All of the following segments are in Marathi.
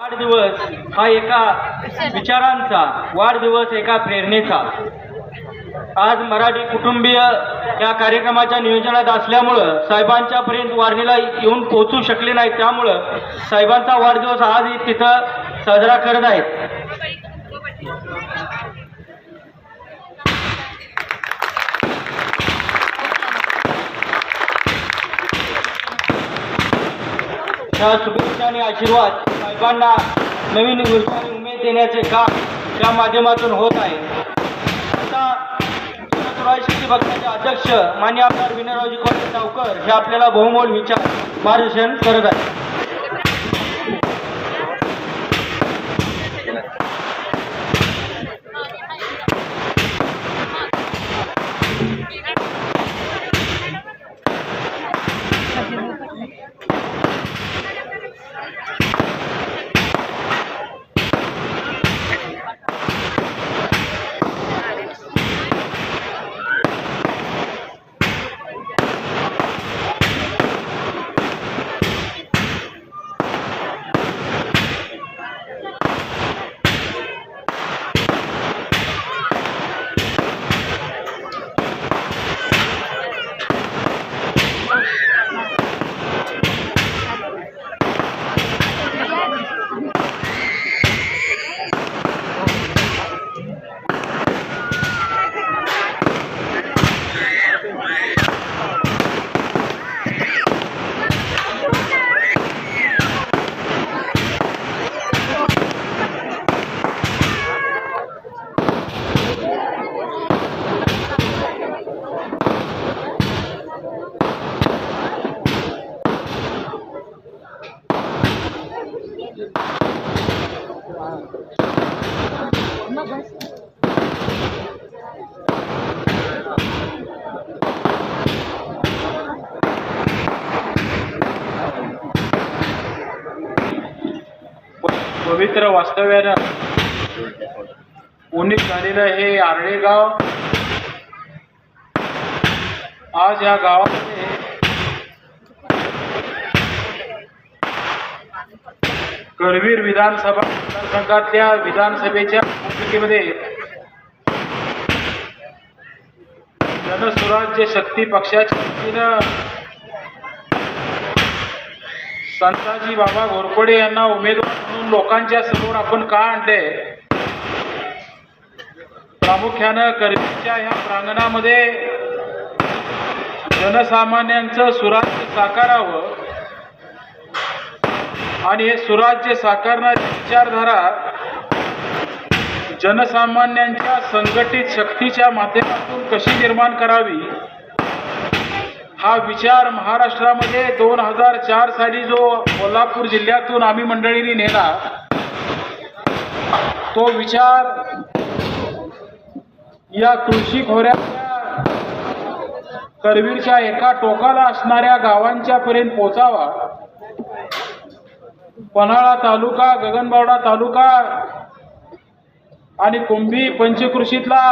वाढदिवस हा एका विचारांचा वाढदिवस एका प्रेरणेचा. आज मराठी कुटुंबीय या कार्यक्रमाच्या नियोजनात असल्यामुळं साहेबांच्या पर्यंत वारणीला येऊन पोहोचू शकले नाही. त्यामुळं साहेबांचा वाढदिवस आज तिथं साजरा करत आहेत. शुभेच्छा आणि आशीर्वाद साहेबांना नवीन ऊर्जा उमेद देण्याचे काम त्या माध्यमातून होत आहे. आता जनसुराज पक्षाचे अध्यक्ष मान्य आमदार विनयरावजी कॉलेज गावकर हे आपल्याला बहुमोल विचार मार्गदर्शन करत आहेत. पवित्र वास्तव्यानं उन्नीत झालेलं हे आर्ळे गाव. आज या गावामध्ये करवीर विधानसभा मतदारसंघातल्या विधानसभेच्या निवडणुकीमध्ये जनसुराज्य शक्ती पक्षाच्या वतीनं संताजी बाबा घोरपडे यांना उमेदवार लोकांच्या समोर आपण का आणले? प्रामुख्यानं करवीच्या ह्या प्रांगणामध्ये जनसामान्यांचं सुराज्य साकारावं आणि हे सुराज्य साकारणारी विचारधारा जनसामान्यांच्या संघटित शक्तीच्या माध्यमातून कशी निर्माण करावी? हा विचार महाराष्ट्रामध्ये दोन हजार चार साली जो कोल्हापूर जिल्ह्यातून आम्ही मंडळींनी नेला तो विचार या कृषी खोऱ्याच्या करवीरच्या एका टोकाला असणाऱ्या गावांच्या पर्यंत पोचावा पन्हाळा तालुका गगनबावडा तालुका आणि कुंभी पंचकृषीतला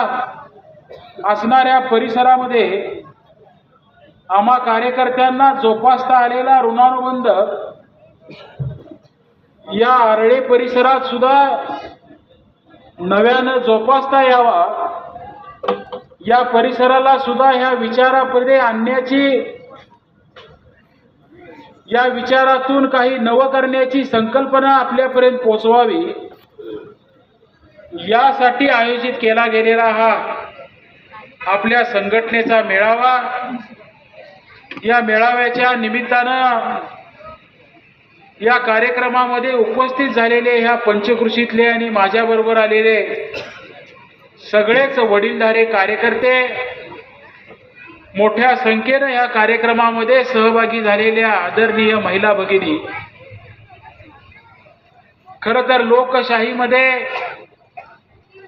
असणाऱ्या परिसरामध्ये आम्हा कार्यकर्त्यांना जोपासता आलेला ऋणानुबंध या आरळे परिसरात सुद्धा नव्यानं जोपासता यावा. या परिसराला सुद्धा ह्या विचारामध्ये आणण्याची या विचारातून काही नवं करण्याची संकल्पना आपल्यापर्यंत पोचवावी. यासाठी आयोजित केला गेलेला हा आपल्या संघटनेचा मेळावा. या मेळाव्याच्या निमित्तानं या कार्यक्रमामध्ये उपस्थित झालेले ह्या पंचकृषीतले आणि माझ्याबरोबर आलेले सगळेच वडीलधारे कार्यकर्ते मोठ्या संख्येनं या कार्यक्रमामध्ये सहभागी झालेल्या आदरणीय महिला भगिनी. खरं तर लोकशाहीमध्ये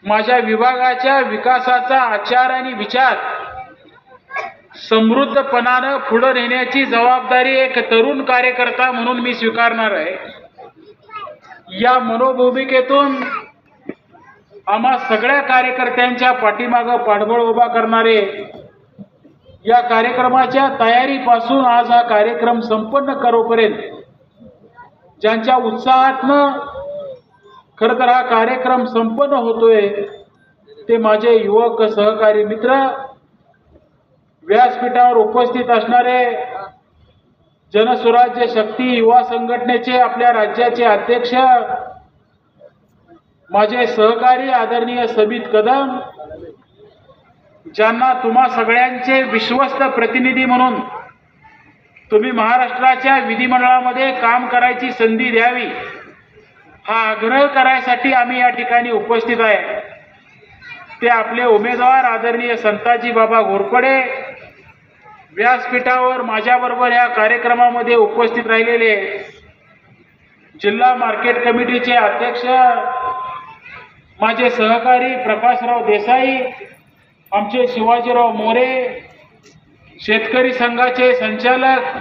माझ्या विभागाच्या विकासाचा आचार आणि विचार समृद्धपणानं पुढं नेण्याची जबाबदारी एक तरुण कार्यकर्ता म्हणून मी स्वीकारणार आहे. या मनोभूमिकेतून आम्हा सगळ्या कार्यकर्त्यांच्या पाठीमागं पाठबळ उभा करणारे या कार्यक्रमाच्या तयारीपासून आज हा कार्यक्रम संपन्न करोपर्यंत ज्यांच्या उत्साहातनं खरं तर हा कार्यक्रम संपन्न होतोय ते माझे युवक सहकारी मित्र व्यासपीठावर उपस्थित असणारे जनसुराज्य शक्ती युवा संघटनेचे आपल्या राज्याचे अध्यक्ष माझे सहकारी आदरणीय समित कदम ज्यांना तुम्हा सगळ्यांचे विश्वस्त प्रतिनिधी म्हणून तुम्ही महाराष्ट्राच्या विधिमंडळामध्ये काम करायची संधी द्यावी हा आग्रह करायसाठी आम्ही या ठिकाणी उपस्थित आहे. ते आपले उमेदवार आदरणीय संताजी बाबा घोरपडे व्यासपीठावर माझ्याबरोबर या कार्यक्रमामध्ये उपस्थित राहिलेले जिल्हा मार्केट कमिटीचे अध्यक्ष माझे सहकारी प्रकाशराव देसाई आमचे शिवाजीराव मोरे शेतकरी संघाचे संचालक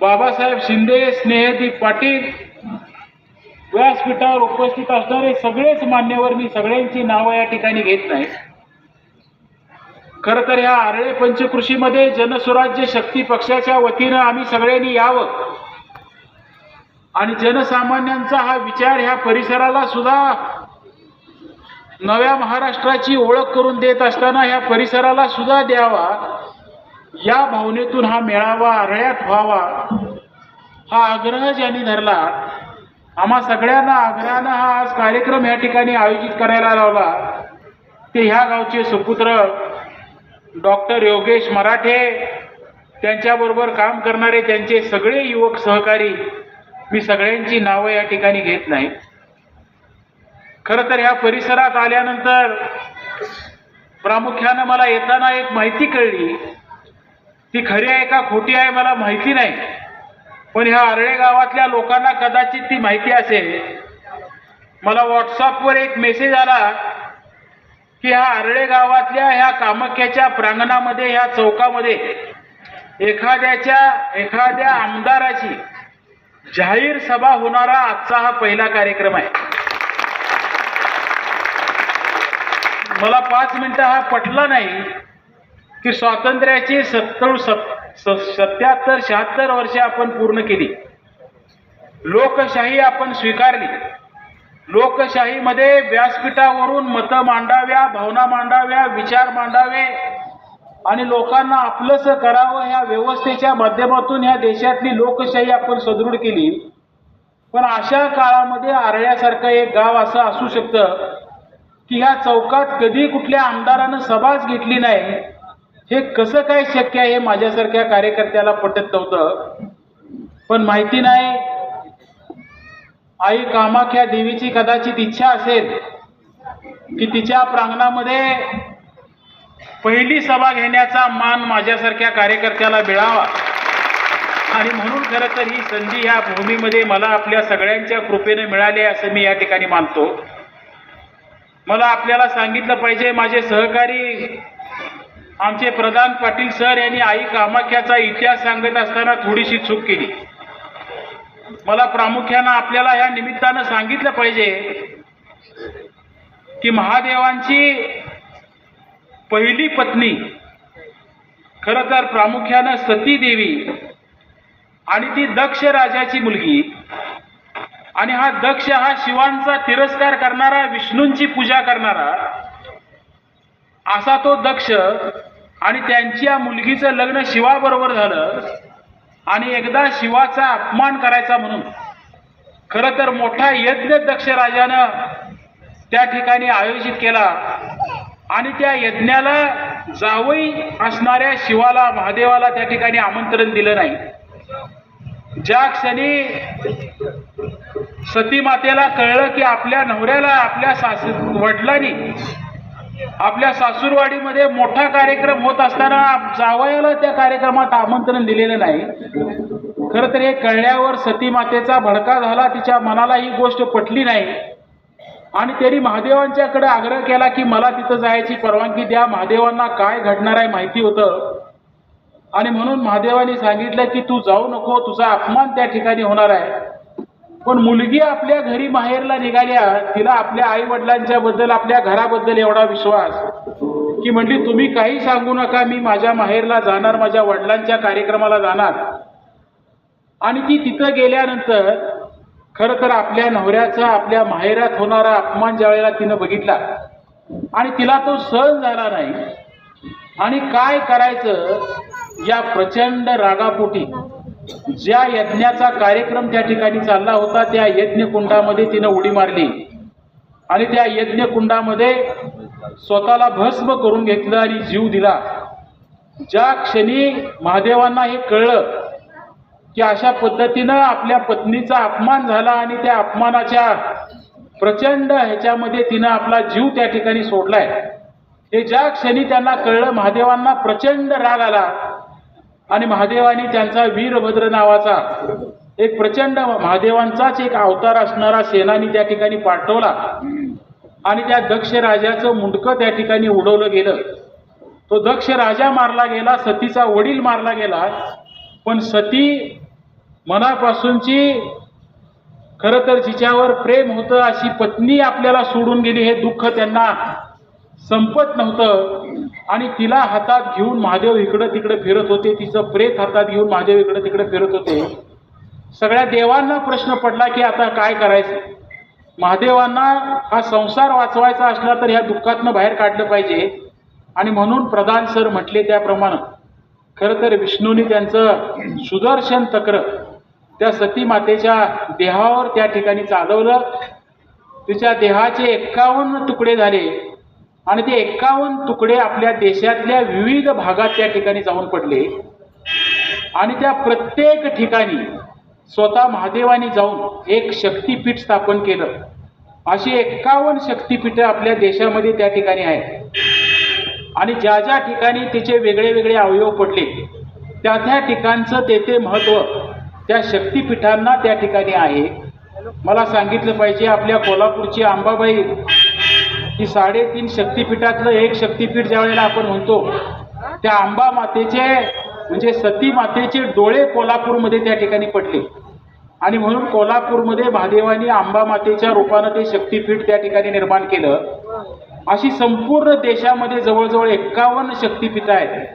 बाबासाहेब शिंदे स्नेहदीप पाटील व्यासपीठावर उपस्थित असणारे सगळेच मान्यवर मी सगळ्यांची नावं या ठिकाणी घेत नाही. खरं तर ह्या आरळे पंचकृषीमध्ये जनसुराज्य शक्ती पक्षाच्या वतीनं आम्ही सगळ्यांनी यावं. आणि जनसामान्यांचा हा विचार ह्या परिसराला सुद्धा नव्या महाराष्ट्राची ओळख करून देत असताना ह्या परिसराला सुद्धा द्यावा. या भावनेतून हा मेळावा आरळ्यात व्हावा. हा आग्रह ज्यांनी धरला आम्हा सगळ्यांना आग्रहानं हा आज कार्यक्रम या ठिकाणी आयोजित करायला लावला. ते ह्या गावचे सुपुत्र डॉक्टर योगेश मराठे त्यांच्याबरोबर काम करणारे त्यांचे सगळे युवक सहकारी मी सगळ्यांची नावं या ठिकाणी घेत नाही. खरं तर ह्या परिसरात आल्यानंतर प्रामुख्यानं मला येताना एक माहिती कळली. ती खरी आहे का खोटी आहे मला माहिती नाही. पण ह्या आरळे गावातल्या लोकांना कदाचित ती माहिती असेल. मला व्हॉट्सअपवर एक मेसेज आला. की ह्या आरळे गावातल्या ह्या कामाख्याच्या प्रांगणामध्ये ह्या चौकामध्ये एखाद्याच्या एखाद्या आमदाराची जाहीर सभा होणारा आजचा हा पहिला कार्यक्रम आहे. मला पाच मिनिटं हा पटला नाही की स्वातंत्र्याची सत्तर सत्याहत्तर शहात्तर वर्षे आपण पूर्ण केली. लोकशाही आपण स्वीकारली. लोकशाहीमध्ये व्यासपीठावरून मतं मांडाव्या भावना मांडाव्या विचार मांडावे आणि लोकांना आपलंसं करावं ह्या व्यवस्थेच्या माध्यमातून ह्या देशातली लोकशाही आपण सदृढ केली. पण अशा काळामध्ये आरळ्यासारखं एक गाव असं असू शकतं की ह्या चौकात कधी कुठल्या आमदारानं सभाच घेतली नाही. हे कसं काय शक्य आहे हे माझ्यासारख्या कार्यकर्त्याला पटत नव्हतं. पण माहिती नाही आई कामाख्या देवीची कदाचित इच्छा असेल की तिच्या प्रांगणामध्ये पहिली सभा घेण्याचा मान माझ्यासारख्या कार्यकर्त्याला मिळावा. आणि म्हणून खरं तर ही संधी ह्या भूमीमध्ये मला आपल्या सगळ्यांच्या कृपेने मिळाली असं मी या ठिकाणी मानतो. मला आपल्याला सांगितलं पाहिजे माझे सहकारी आमचे प्रधान पाटील सर यांनी आई कामाख्याचा इतिहास सांगत असताना थोडीशी चूक केली. मला प्रामुख्यानं आपल्याला या निमित्तानं सांगितलं पाहिजे की महादेवांची पहिली पत्नी खरं तर प्रामुख्यानं सती देवी आणि ती दक्ष राजाची मुलगी. आणि हा दक्ष हा शिवांचा तिरस्कार करणारा विष्णूंची पूजा करणारा असा तो दक्ष आणि त्यांच्या मुलगीचं लग्न शिवाबरोबर झालं. आणि एकदा शिवाचा अपमान करायचा म्हणून. खरं तर मोठा यज्ञ दक्ष राजानं त्या ठिकाणी आयोजित केला. आणि त्या यज्ञाला जावई असणाऱ्या शिवाला महादेवाला त्या ठिकाणी आमंत्रण दिलं नाही. ज्या क्षणी सती मातेला कळलं की आपल्या नवऱ्याला आपल्या सास वडिलांनी आपल्या सासूरवाडीमध्ये मोठा कार्यक्रम होत असताना जावयाला त्या कार्यक्रमात आमंत्रण दिलेलं नाही. खरं तर हे कळल्यावर सती मातेचा भडका झाला तिच्या मनाला ही गोष्ट पटली नाही. आणि त्यांनी महादेवांच्याकडे आग्रह केला की मला तिथं जायची परवानगी द्या महादेवांना काय घडणार आहे माहिती होतं. आणि म्हणून महादेवांनी सांगितलं की तू जाऊ नको तुझा अपमान त्या ठिकाणी होणार आहे. पण मुलगी आपल्या घरी माहेरला निघाल्या तिला आपल्या आई वडिलांच्या बद्दल आपल्या घराबद्दल एवढा विश्वास की म्हणली तुम्ही काही सांगू नका मी माझ्या माहेरला जाणार माझ्या वडिलांच्या कार्यक्रमाला जाणार. आणि ती तिथं गेल्यानंतर खरं तर आपल्या नवऱ्याचा आपल्या माहेरात होणारा अपमान ज्या वेळेला तिनं बघितला. आणि तिला तो सहन झाला नाही. आणि काय करायचं? या प्रचंड रागापोटी ज्या यज्ञाचा कार्यक्रम त्या ठिकाणी चालला होता त्या यज्ञकुंडामध्ये तिनं उडी मारली. आणि त्या यज्ञकुंडामध्ये स्वतःला भस्म करून घेतलं आणि जीव दिला. ज्या क्षणी महादेवांना हे कळलं की अशा पद्धतीनं आपल्या पत्नीचा अपमान झाला आणि त्या अपमानाच्या प्रचंड ह्याच्यामध्ये तिनं आपला जीव त्या ठिकाणी सोडलाय. हे ज्या क्षणी त्यांना कळलं महादेवांना प्रचंड राग आला. आणि महादेवाने त्यांचा वीरभद्र नावाचा एक प्रचंड महादेवांचाच एक अवतार असणारा सेनानी त्या ठिकाणी पाठवला. आणि त्या दक्ष राजाचं मुंडकं त्या ठिकाणी उडवलं गेलं. तो दक्ष राजा मारला गेला सतीचा वडील मारला गेला पण सती मनापासूनची खरं तर जिच्यावर प्रेम होतं अशी पत्नी आपल्याला सोडून गेली हे दुःख त्यांना संपत नव्हतं. आणि तिला हातात घेऊन महादेव इकडं तिकडे फिरत होते. तिचं प्रेत हातात घेऊन महादेव इकडं तिकडे फिरत होते. सगळ्या देवांना प्रश्न पडला की आता काय करायचं? महादेवांना हा संसार वाचवायचा असला तर ह्या दुःखातनं बाहेर काढलं पाहिजे. आणि म्हणून प्रधान सर म्हटले त्याप्रमाणे खरं तर विष्णूने त्यांचं सुदर्शन तक्र त्या सती मातेच्या देहावर त्या ठिकाणी चालवलं. तिच्या देहाचे एक्कावन्न तुकडे झाले. आणि ते एक्कावन्न तुकडे आपल्या देशातल्या विविध भागात त्या ठिकाणी जाऊन पडले. आणि त्या प्रत्येक ठिकाणी स्वतः महादेवाने जाऊन एक शक्तीपीठ स्थापन केलं. अशी एक्कावन्न शक्तीपीठं आपल्या देशामध्ये त्या ठिकाणी आहेत. आणि ज्या ज्या ठिकाणी तिचे वेगळे वेगळे अवयव पडले त्या त्या ठिकाणचं ते ते महत्त्व त्या शक्तीपीठांना त्या ठिकाणी आहे. मला सांगितलं पाहिजे आपल्या कोल्हापूरची अंबाबाई की साडेतीन शक्तीपीठातलं एक शक्तीपीठ ज्या वेळेला आपण म्हणतो त्या आंबा मातेचे म्हणजे सती मातेचे डोळे कोल्हापूरमध्ये त्या ठिकाणी पडले. आणि म्हणून कोल्हापूरमध्ये महादेवानी आंबा मातेच्या रूपानं ते शक्तीपीठ त्या ठिकाणी निर्माण केलं. अशी संपूर्ण देशामध्ये जवळजवळ एक्कावन्न शक्तीपीठं आहेत.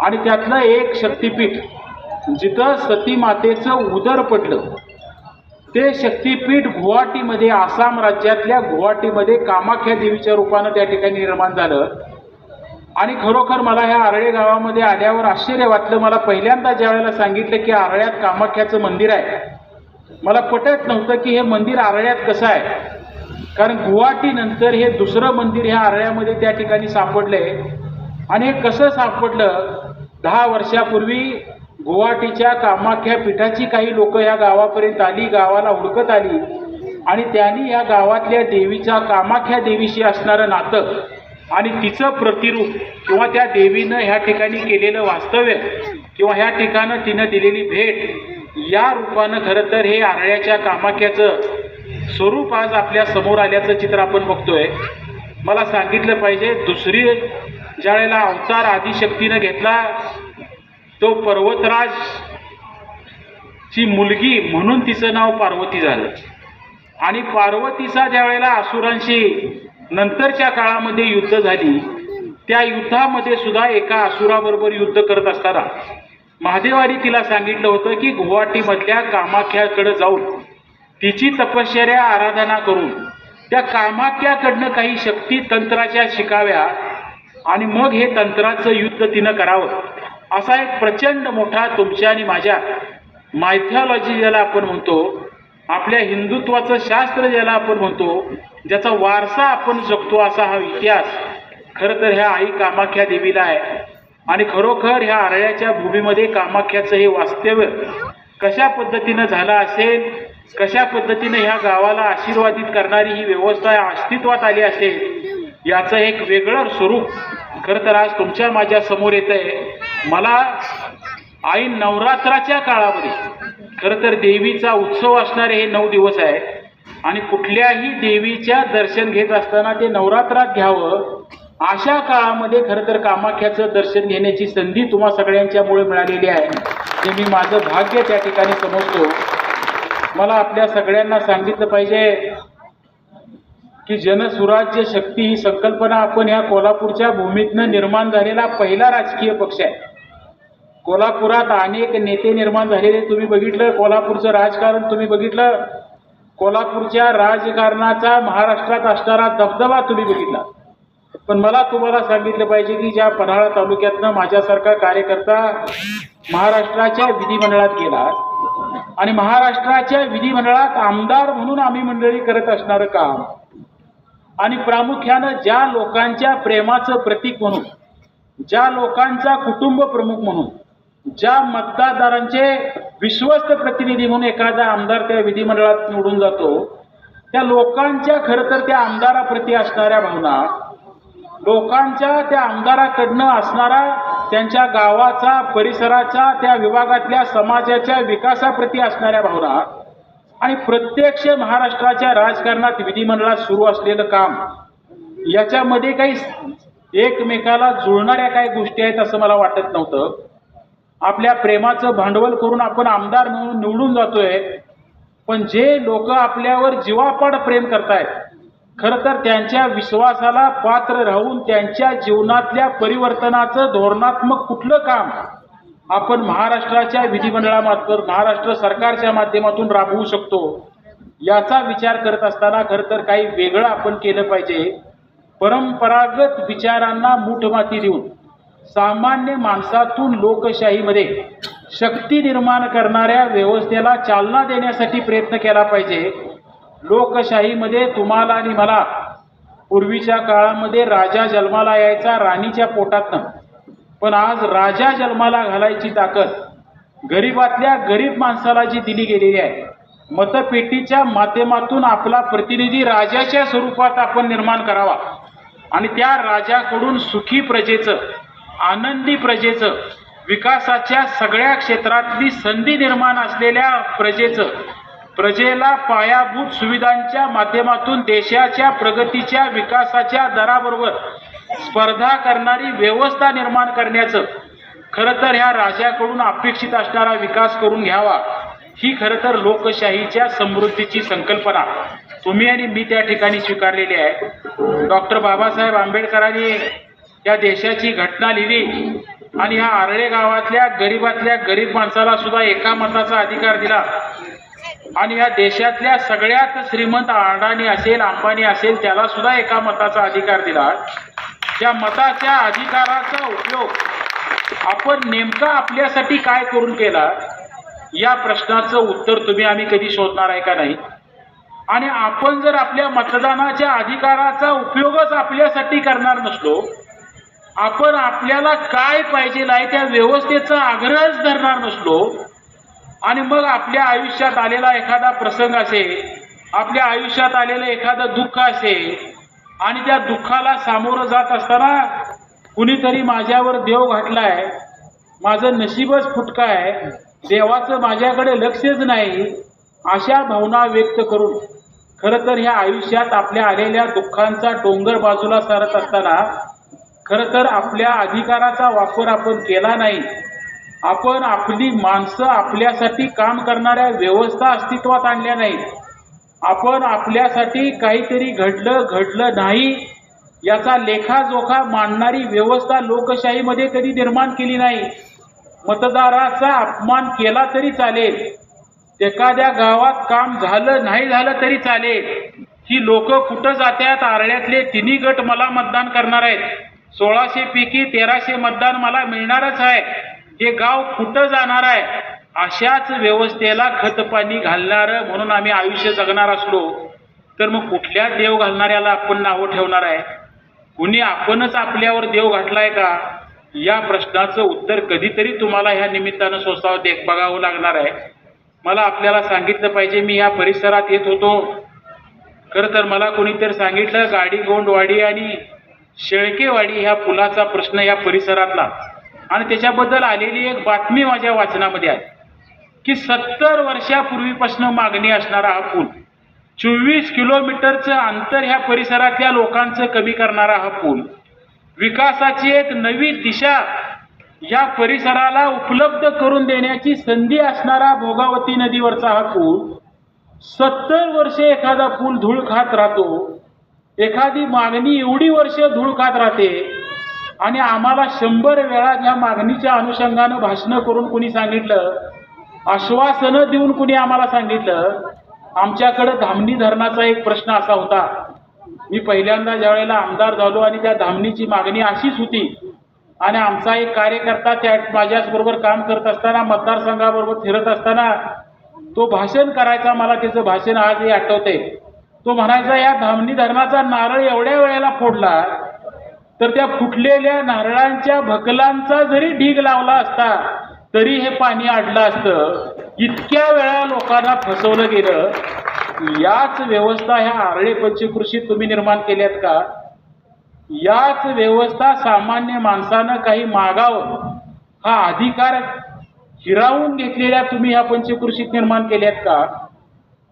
आणि त्यातलं एक शक्तीपीठ जिथं सती मातेचं उदर पडलं. ते शक्तीपीठ गुवाहाटीमध्ये आसाम राज्यातल्या गुवाहाटीमध्ये कामाख्या देवीच्या रूपानं त्या ठिकाणी निर्माण झालं. आणि खरोखर मला ह्या आरळे गावामध्ये आल्यावर आश्चर्य वाटलं. मला पहिल्यांदा ज्या वेळेला सांगितलं की आरळ्यात कामाख्याचं मंदिर आहे मला पटत नव्हतं की हे मंदिर आरळ्यात कसं आहे. कारण गुवाहाटीनंतर हे दुसरं मंदिर ह्या आरळ्यामध्ये त्या ठिकाणी सापडलं आहे आणि हे कसं सापडलं? दहा वर्षापूर्वी गुवाहाटीच्या कामाख्या पीठाची काही लोक या गावापर्यंत आली गावाला हुडकत आली. आणि त्यांनी या गावातल्या देवीचा कामाख्या देवीशी असणारं नातं आणि तिचं प्रतिरूप किंवा त्या देवीनं ह्या ठिकाणी केलेलं वास्तव्य किंवा ह्या ठिकाणं तिनं दिलेली भेट या रूपानं खरं तर हे आरळ्याच्या कामाख्याचं स्वरूप आज आपल्यासमोर आल्याचं चित्र आपण बघतोय. मला सांगितलं पाहिजे दुसरी ज्या वेळेला अवतार आदिशक्तीनं घेतला तो पर्वतराज ची मुलगी म्हणून तिचं नाव पार्वती झालं. आणि पार्वतीचा ज्या वेळेला असुरांशी नंतरच्या काळामध्ये युद्ध झाली त्या युद्धामध्ये सुद्धा एका असुराबरोबर युद्ध करत असताना महादेवानी तिला सांगितलं होतं की गुवाहाटीमधल्या कामाख्याकडे जाऊन तिची तपश्चर्या आराधना करून त्या कामाख्याकडनं काही शक्ती तंत्राच्या शिकाव्या आणि मग हे तंत्राचं युद्ध तिनं करावं. असा एक प्रचंड मोठा तुमच्या आणि माझ्या मायथॉलॉजी ज्याला आपण म्हणतो आपल्या हिंदुत्वाचं शास्त्र ज्याला आपण म्हणतो ज्याचा वारसा आपण जगतो असा हा इतिहास खरं तर ह्या आई कामाख्या देवीला आहे. आणि खरोखर ह्या आरळ्याच्या भूमीमध्ये कामाख्याचं हे वास्तव्य कशा पद्धतीनं झालं असेल कशा पद्धतीनं ह्या गावाला आशीर्वादित करणारी ही व्यवस्था अस्तित्वात आली असेल याचं एक वेगळं स्वरूप खरं तर आज तुमच्या माझ्यासमोर येत आहे मला आई नवरात्राच्या काळामध्ये खरं तर देवीचा उत्सव असणारे हे नऊ दिवस आहे. आणि कुठल्याही देवीच्या दर्शन घेत असताना ते नवरात्रात घ्यावं अशा काळामध्ये खरं तर कामाख्याचं दर्शन घेण्याची संधी तुम्हा सगळ्यांच्यामुळे मिळालेली आहे. हे मी माझं भाग्य त्या ठिकाणी समजतो. मला आपल्या सगळ्यांना सांगितलं पाहिजे की जनसुराज्य शक्ती ही संकल्पना आपण या कोल्हापूरच्या भूमीतनं निर्माण झालेला पहिला राजकीय पक्ष आहे. कोल्हापुरात अनेक नेते निर्माण झालेले तुम्ही बघितलं कोल्हापूरचं राजकारण तुम्ही बघितलं कोल्हापूरच्या राजकारणाचा महाराष्ट्रात असणारा दबदबा तुम्ही बघितला. पण मला तुम्हाला सांगितलं पाहिजे की ज्या पन्हाळा तालुक्यातनं माझ्यासारखा कार्यकर्ता महाराष्ट्राच्या विधिमंडळात गेला आणि महाराष्ट्राच्या विधिमंडळात आमदार म्हणून आम्ही मंडळी करत असणारं काम आणि प्रामुख्यानं ज्या लोकांच्या प्रेमाचं प्रतीक म्हणून ज्या लोकांचा कुटुंब प्रमुख म्हणून ज्या मतदारांचे विश्वस्त प्रतिनिधी म्हणून एखादा आमदार त्या विधिमंडळात निवडून जातो त्या लोकांच्या खरं तर त्या आमदाराप्रती असणाऱ्या भावना लोकांच्या त्या आमदाराकडनं असणारा त्यांच्या गावाचा परिसराच्या त्या विभागातल्या समाजाच्या विकासाप्रती असणाऱ्या भावना आणि प्रत्यक्ष महाराष्ट्राच्या राजकारणात विधिमंडळात सुरू असलेलं काम याच्यामध्ये काही एकमेकाला जुळणाऱ्या काही गोष्टी आहेत असं मला वाटत नव्हतं. आपल्या प्रेमाचं भांडवल करून आपण आमदार म्हणून निवडून जातोय पण जे लोक आपल्यावर जीवापाड प्रेम करतायत खरं तर त्यांच्या विश्वासाला पात्र राहून त्यांच्या जीवनातल्या परिवर्तनाचं धोरणात्मक कुठलं काम आपण महाराष्ट्राच्या विधिमंडळामार्फत महाराष्ट्र सरकारच्या माध्यमातून राबवू शकतो याचा विचार करत असताना खरं तर काही वेगळं आपण केलं पाहिजे. परंपरागत विचारांना मूठमाती देऊन सामान्य माणसातून लोकशाहीमध्ये शक्ती निर्माण करणाऱ्या व्यवस्थेला चालना देण्यासाठी प्रयत्न केला पाहिजे. लोकशाहीमध्ये तुम्हाला आणि मला पूर्वीच्या काळामध्ये राजा जन्माला यायचा राणीच्या पोटातनं पण आज राजा जन्माला घालायची ताकद गरीबातल्या गरीब माणसाला जी दिली गेलेली आहे. मतपेटीच्या माध्यमातून आपला प्रतिनिधी राजाच्या स्वरूपात आपण निर्माण करावा. आणि त्या राजाकडून सुखी प्रजेचं आनंदी प्रजेचं विकासाच्या सगळ्या क्षेत्रातली संधी निर्माण असलेल्या प्रजेचं प्रजेला पायाभूत सुविधांच्या माध्यमातून देशाच्या प्रगतीच्या विकासाच्या दराबरोबर स्पर्धा करणारी व्यवस्था निर्माण करण्याचं. खरं तर ह्या राजाकडून अपेक्षित असणारा विकास करून घ्यावा. ही खरं तर लोकशाहीच्या समृद्धीची संकल्पना. तुम्ही आणि मी त्या ठिकाणी स्वीकारलेली आहे. डॉक्टर बाबासाहेब आंबेडकरांनी या देशाची घटना लिहिली. आणि ह्या आरळे गावातल्या गरीबातल्या गरीब माणसाला सुद्धा एका मताचा अधिकार दिला. आणि या देशातल्या सगळ्यात श्रीमंत अडाणी असेल अंबानी असेल त्याला सुद्धा एका मताचा अधिकार दिला. त्या मताच्या अधिकाराचा उपयोग आपण नेमका आपल्यासाठी काय करून केला या प्रश्नाचं उत्तर तुम्ही आम्ही कधी शोधणार आहे का नाही? आणि आपण जर आपल्या मतदानाच्या अधिकाराचा उपयोगच आपल्यासाठी करणार नसलो आपण आपल्याला काय पाहिजे आहे त्या व्यवस्थेचा आग्रहच धरणार नसलो आणि मग आपल्या आयुष्यात आलेला एखादा प्रसंग असेल आपल्या आयुष्यात आलेलं एखादं दुःख असेल आणि त्या दुःखाला सामोरं जात असताना कुणीतरी माझ्यावर देव घातलाय माझं नशीबच फुटका आहे देवाचं माझ्याकडे लक्षच नाही अशा भावना व्यक्त करून खरं तर ह्या आयुष्यात आपल्या आलेल्या दुःखांचा डोंगर बाजूला सारत असताना खरं तर आपल्या अधिकाराचा वापर आपण केला नाही. आपण आपली माणसं आपल्यासाठी काम करणाऱ्या व्यवस्था अस्तित्वात आणल्या नाही आपण आपल्यासाठी काहीतरी घडलं घडलं नाही याचा लेखाजोखा मांडणारी व्यवस्था लोकशाहीमध्ये कधी निर्माण केली नाही. मतदाराचा अपमान केला तरी चालेल. एखाद्या गावात काम झालं नाही झालं तरी चालेल. ही लोक कुठं जात्यात? आरण्यातले तिन्ही गट मला मतदान करणार आहेत. सोळाशे पैकी तेराशे मतदान मला मिळणारच आहे. हे गाव कुठं जाणार आहे? अशाच व्यवस्थेला खतपाणी घालणारं म्हणून आम्ही आयुष्य जगणार असलो तर मग कुठल्या देव घालणाऱ्याला आपण नावं ठेवणार आहे? कुणी आपणच आपल्यावर देव घातलाय का? या प्रश्नाचं उत्तर कधीतरी तुम्हाला ह्या निमित्तानं स्वस्तावर देख बघावं लागणार आहे. मला आपल्याला सांगितलं पाहिजे मी या परिसरात येत होतो. खरं तर मला कोणीतरी सांगितलं गाडी गोंडवाडी आणि शेळकेवाडी ह्या पुलाचा प्रश्न या परिसरातला. आणि त्याच्याबद्दल आलेली एक बातमी माझ्या वाचनामध्ये आहे. की सत्तर वर्षापूर्वीपासून मागणी असणारा हा पूल चोवीस किलोमीटरचं अंतर ह्या परिसरातल्या लोकांचं कमी करणारा हा पूल विकासाची एक नवी दिशा या परिसराला उपलब्ध करून देण्याची संधी असणारा भोगावती नदीवरचा हा पूल सत्तर वर्षे एखादा पूल धूळ खात राहतो एखादी मागणी एवढी वर्ष धूळ खात राहते आणि आम्हाला शंभर वेळा या मागणीच्या अनुषंगानं भाषणं करून कुणी सांगितलं आश्वासनं देऊन कुणी आम्हाला सांगितलं आमच्याकडं धामणी धरणाचा एक प्रश्न असा होता. मी पहिल्यांदा ज्या वेळेला आमदार झालो आणि त्या धामणीची मागणी अशीच होती आणि आमचा एक कार्यकर्ता त्या माझ्याचबरोबर काम करत असताना मतदारसंघाबरोबर फिरत असताना तो भाषण करायचा मला त्याचं भाषण आजही आठवते तो म्हणायचा या धामणी धरणाचा नारळ एवढ्या वेळेला फोडला तर त्या फुटलेल्या नारळांच्या भकलांचा जरी ढीग लावला असता तरी हे पाणी अडलं असतं इतक्या वेळा लोकांना फसवलं गेलं. याच व्यवस्था ह्या आरळे पंचकृषीत तुम्ही निर्माण केल्यात का? याच व्यवस्था सामान्य माणसानं काही मागावं हा अधिकार हिरावून घेतलेल्या तुम्ही ह्या पंचकृषीत निर्माण केल्यात का?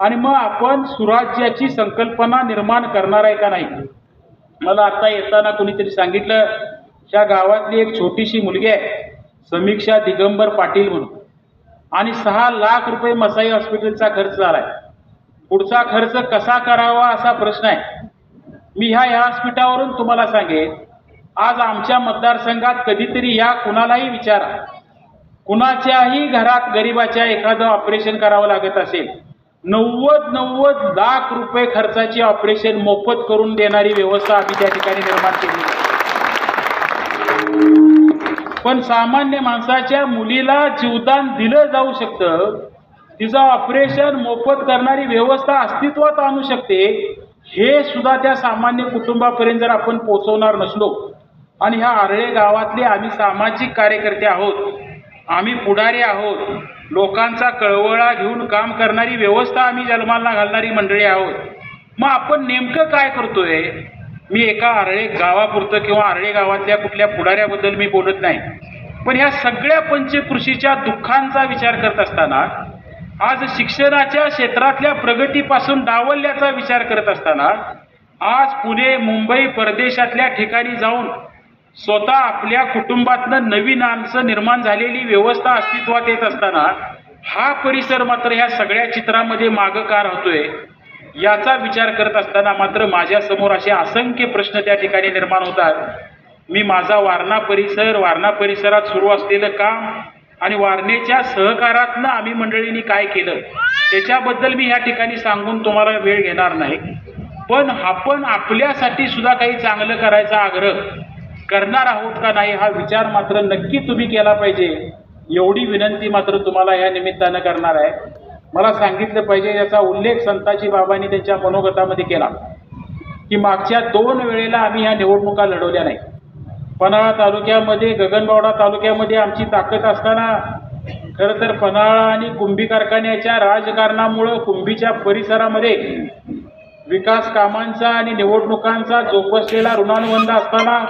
आणि मग आपण सुराज्याची संकल्पना निर्माण करणार आहे का नाही? मला आता येताना कोणीतरी सांगितलं त्या गावातली एक छोटीशी मुलगी आहे. समीक्षा दिगंबर पाटील म्हणून. आणि सहा लाख रुपये मसाई हॉस्पिटलचा खर्च झालाय. पुढचा खर्च कसा करावा असा प्रश्न आहे. मी ह्या ह्या हॉस्पिटलवरून तुम्हाला सांगेन आज आमच्या मतदारसंघात कधीतरी या कुणालाही विचारा. कुणाच्याही घरात गरिबाच्या एखादं ऑपरेशन करावं लागत असेल नव्वद नव्वद लाख रुपये खर्चाची ऑपरेशन मोफत करून देणारी व्यवस्था आम्ही त्या ठिकाणी निर्माण केली. आहे. पण सामान्य माणसाच्या मुलीला जीवदान दिलं जाऊ शकतं. तिचं ऑपरेशन मोफत करणारी व्यवस्था अस्तित्वात आणू शकते. हे सुद्धा त्या सामान्य कुटुंबापर्यंत जर आपण पोचवणार नसलो आणि ह्या आरळे गावातले आम्ही सामाजिक कार्यकर्ते आहोत आम्ही पुढारी आहोत लोकांचा कळवळा घेऊन काम करणारी व्यवस्था आम्ही जन्माला घालणारी मंडळी आहोत मग आपण नेमकं काय करतोय? मी एका आरळे गावापुरतं किंवा आरळे गावातल्या कुठल्या पुढाऱ्याबद्दल मी बोलत नाही. पण ह्या सगळ्या पंचकृषीच्या दुःखांचा विचार करत असताना आज शिक्षणाच्या क्षेत्रातल्या प्रगतीपासून डावलल्याचा विचार करत असताना आज पुणे मुंबई परदेशातल्या ठिकाणी जाऊन स्वतः आपल्या कुटुंबातनं नवीन आमचं निर्माण झालेली व्यवस्था अस्तित्वात येत असताना हा परिसर मात्र ह्या सगळ्या चित्रामध्ये मागं का राहतोय? याचा विचार करत असताना मात्र माझ्यासमोर असे असंख्य प्रश्न त्या ठिकाणी निर्माण होतात मी माझा वारणा परिसर वारणा परिसरात सुरू असलेलं काम आणि वारणेच्या सहकारातनं आम्ही मंडळींनी काय केलं त्याच्याबद्दल मी ह्या ठिकाणी सांगून तुम्हाला वेळ घेणार नाही. पण आपण आपल्यासाठी सुद्धा काही चांगलं करायचा आग्रह करणार आहोत का नाही हा विचार मात्र नक्की तुम्ही केला पाहिजे. एवढी विनंती मात्र तुम्हाला या निमित्तानं करणार आहे. मला सांगितलं पाहिजे याचा उल्लेख संताजी बाबांनी त्यांच्या मनोगतामध्ये केला. की मागच्या दोन वेळेला आम्ही ह्या निवडणुका लढवल्या नाही. पन्हाळा तालुक्यामध्ये गगनबावडा तालुक्यामध्ये आमची ताकद असताना खरं तर पन्हाळा आणि कुंभी कारखान्याच्या राजकारणामुळं कुंभीच्या परिसरामध्ये विकास कामांचा आणि निवडणुकांचा जोपासलेला ऋणानुबंध असताना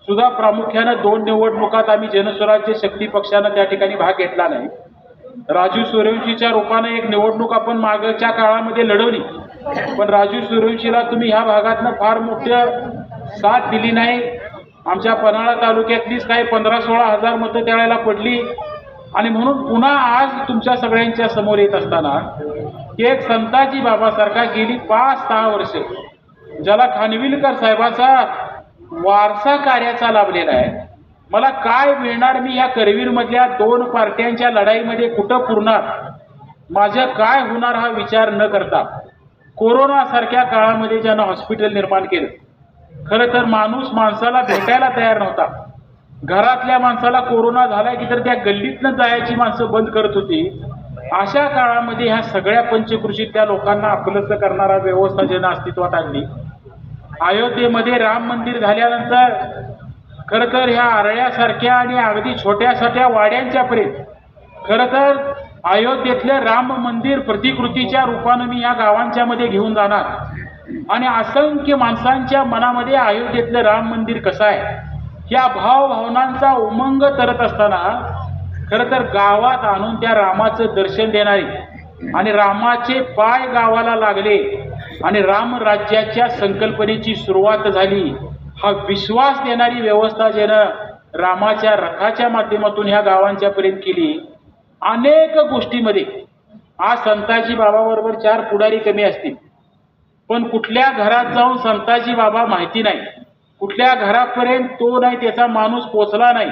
सुद्धा प्रामुख्यानं दोन निवडणुकात आम्ही जनस्वराज्य शक्ती पक्षानं त्या ठिकाणी भाग घेतला नाही. राजू सूर्यवंशीच्या रूपाने एक निवडणूक आपण मागच्या काळामध्ये लढवली. पण राजू सूर्यवंशीला तुम्ही ह्या भागातनं फार मोठं साथ दिली नाही. आमच्या पन्हाळा तालुक्यातलीच काही पंधरा सोळा हजार मतं त्यावेळेला पडली. आणि म्हणून पुन्हा आज तुमच्या सगळ्यांच्या समोर येत असताना की एक संताजी बाबासारखा गेली पाच सहा वर्ष. ज्याला खानविलकर साहेबाचा वारसा कार्याचा लाभलेला आहे. मला काय मिळणार मी या करवीरमधल्या दोन पार्ट्यांच्या लढाईमध्ये कुठं पुरणार? माझं काय होणार हा विचार न करता कोरोनासारख्या काळामध्ये ज्यानं हॉस्पिटल निर्माण केलं खरं तर माणूस माणसाला भेटायला तयार नव्हता. घरातल्या माणसाला कोरोना झाला की तर त्या गल्लीतनं जायची माणसं बंद करत होती. अशा काळामध्ये ह्या सगळ्या पंचकृषीतल्या लोकांना आपलंसं करणारा व्यवस्था ज्यानं अस्तित्वात आणली. अयोध्येमध्ये राम मंदिर झाल्यानंतर खरं तर ह्या आरळ्यासारख्या आणि अगदी छोट्या छोट्या वाड्यांच्या पर्यंत खरं तर अयोध्येतलं राम मंदिर प्रतिकृतीच्या रूपानं मी या गावांच्या मध्ये घेऊन जाणार. आणि असंख्य माणसांच्या मनामध्ये अयोध्येतलं राम मंदिर कसं आहे या भावभावनांचा उमंग करत असताना खरं तर गावात आणून त्या रामाचं दर्शन देणारी आणि रामाचे पाय गावाला लागले आणि रामराज्याच्या संकल्पनेची सुरुवात झाली. हा विश्वास देणारी व्यवस्था ज्यानं रामाच्या रथाच्या माध्यमातून ह्या गावांच्या पर्यंत केली अनेक गोष्टीमध्ये. आज संताजी बाबाबरोबर चार पुढारी कमी असतील. पण कुठल्या घरात जाऊन संताजी बाबा माहिती नाही. कुठल्या घरापर्यंत तो नाही त्याचा माणूस पोचला नाही.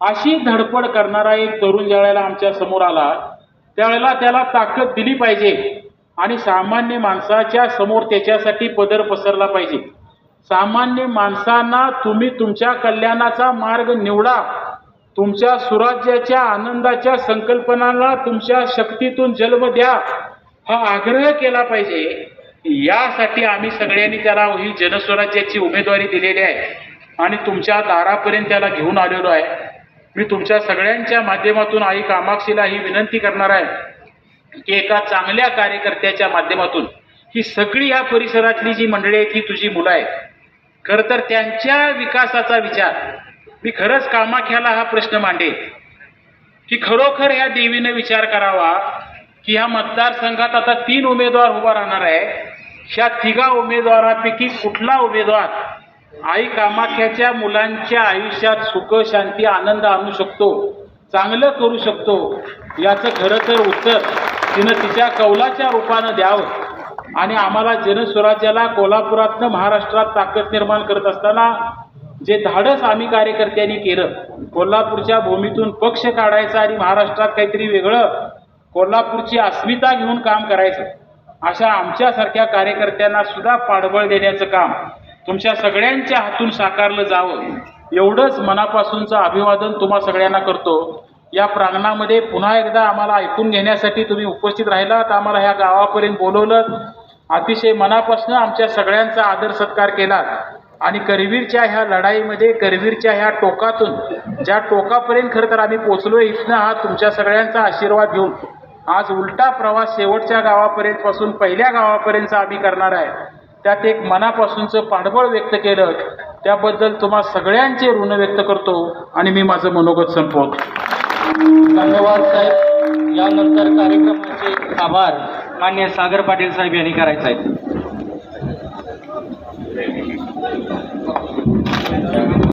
अशी धडपड करणारा एक तरुण ज्यावेळेला आमच्यासमोर आला त्यावेळेला त्याला ताकद दिली पाहिजे आणि सामान्य माणसाच्या समोर त्याच्यासाठी पदर पसरला पाहिजे. सामान्य माणसांना तुम्ही तुमच्या कल्याणाचा मार्ग निवडा. तुमच्या सुराज्याच्या आनंदाच्या संकल्पनाला तुमच्या शक्तीतून जन्म द्या. हा आग्रह केला पाहिजे. यासाठी आम्ही सगळ्यांनी त्याला ही जनस्वराज्याची उमेदवारी दिलेली आहे. आणि तुमच्या दारापर्यंत त्याला घेऊन आलेलो आहे. मी तुमच्या सगळ्यांच्या माध्यमातून आई कामाक्षीला ही विनंती करणार आहे की एका चांगल्या कार्यकर्त्याच्या माध्यमातून ही सगळी या परिसरातली जी मंडळी आहेत ही तुझी मुलं आहेत खरं तर त्यांच्या विकासाचा विचार. मी खरंच कामाख्याला हा प्रश्न मांडेल की खरोखर ह्या देवीने विचार करावा की ह्या मतदारसंघात आता तीन उमेदवार उभा राहणार आहे. ह्या तिघा उमेदवारापैकी कुठला उमेदवार आई कामाख्याच्या मुलांच्या आयुष्यात सुख शांती आनंद आणू शकतो चांगलं करू शकतो याचं खरं तर उत्तर तिनं तिच्या कौलाच्या रूपानं द्यावं. आणि आम्हाला जनस्वराज्याला कोल्हापुरातनं महाराष्ट्रात ताकद निर्माण करत असताना जे धाडस आम्ही कार्यकर्त्यांनी केलं कोल्हापूरच्या भूमीतून पक्ष काढायचा आणि महाराष्ट्रात काहीतरी वेगळं कोल्हापूरची अस्मिता घेऊन काम करायचं अशा आमच्यासारख्या कार्यकर्त्यांना सुद्धा पाठबळ देण्याचं काम तुमच्या सगळ्यांच्या हातून साकारलं जावं एवढंच मनापासूनचं अभिवादन तुम्हा सगळ्यांना करतो. या प्रांगणामध्ये पुन्हा एकदा आम्हाला ऐकून घेण्यासाठी तुम्ही उपस्थित राहिलात आम्हाला ह्या गावापर्यंत बोलवलं अतिशय मनापासून आमच्या सगळ्यांचा आदर सत्कार केला. आणि करवीरच्या ह्या लढाईमध्ये करवीरच्या ह्या टोकातून ज्या टोकापर्यंत खरं तर आम्ही पोचलो इथनं हा तुमच्या सगळ्यांचा आशीर्वाद घेऊन आज उलटा प्रवास शेवटच्या गावापर्यंत पासून पहिल्या गावापर्यंतचा आम्ही करणार आहे. त्यात एक मनापासूनचं पाठबळ व्यक्त केलं. त्याबद्दल तुम्हा सगळ्यांचे ऋण व्यक्त करतो आणि मी माझं मनोगत संपवतो. धन्यवाद साहेब. यानंतर कार्यक्रमाचे आभार. मान्य सागर पाटील साहेब यांनी करायचं आहे.